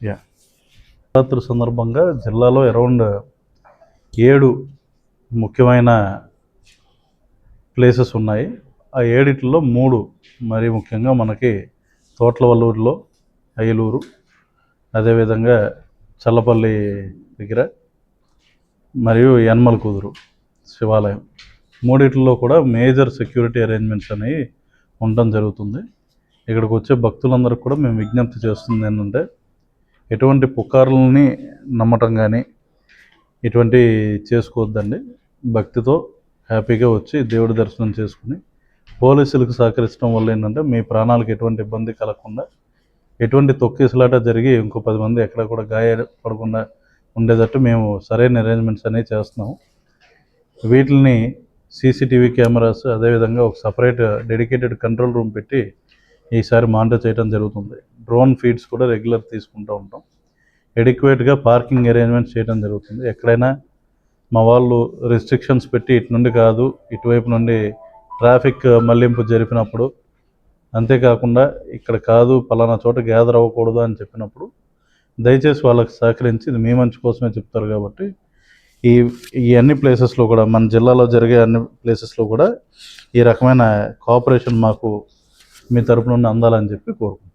Yeah Shivaratri సందర్భంగా జిల్లాలో around ఏడు ముఖ్యమైన ప్లేసెస్ ఉన్నాయి. ఆ ఏడిట్లో మూడు మరి ముఖ్యంగా మనకి తోట్లవల్లూరులో అయ్యలూరు అదేవిధంగా చల్లపల్లి దగ్గర మరియు యన్మల కుదురు శివాలయం. మూడిట్లో కూడా మేజర్ సెక్యూరిటీ అరేంజ్మెంట్స్ అనేవి ఉండడం జరుగుతుంది. ఇక్కడికి వచ్చే భక్తులందరికీ కూడా మేము విజ్ఞప్తి చేస్తుంది ఏంటంటే ఎటువంటి పుకార్లని నమ్మటం కానీ ఇటువంటి చేసుకోవద్దండి. భక్తితో హ్యాపీగా వచ్చి దేవుడి దర్శనం చేసుకుని పోలీసులకు సహకరించడం వల్ల ఏంటంటే మీ ప్రాణాలకు ఎటువంటి ఇబ్బంది కలగకుండా ఎటువంటి తొక్కిసలాట జరిగి ఇంకో పది మంది ఎక్కడ కూడా గాయపడకుండా ఉండేటట్టు మేము సరైన అరేంజ్మెంట్స్ అనేవి చేస్తున్నాము. వీటిని సీసీటీవీ కెమెరాస్ అదేవిధంగా ఒక సపరేట్ డెడికేటెడ్ కంట్రోల్ రూమ్ పెట్టి ఈసారి మానిటర్ చేయడం జరుగుతుంది. డ్రోన్ ఫీడ్స్ కూడా రెగ్యులర్ తీసుకుంటూ ఉంటాం. ఎడిక్వేట్గా పార్కింగ్ అరేంజ్మెంట్స్ చేయడం జరుగుతుంది. ఎక్కడైనా మా వాళ్ళు రెస్ట్రిక్షన్స్ పెట్టి ఇటు నుండి కాదు ఇటువైపు నుండి ట్రాఫిక్ మళ్ళింపు జరిపినప్పుడు అంతేకాకుండా ఇక్కడ కాదు పలానా చోట గ్యాదర్ అవ్వకూడదు అని చెప్పినప్పుడు దయచేసి వాళ్ళకి సహకరించి ఇది మీ మంచి కోసమే చెప్తారు కాబట్టి ఈ ఈ అన్ని ప్లేసెస్లో కూడా మన జిల్లాలో జరిగే అన్ని ప్లేసెస్లో కూడా ఈ రకమైన కోఆపరేషన్ మాకు మీ తరపు నుండి అందాలని చెప్పి కోరుకుంటున్నాను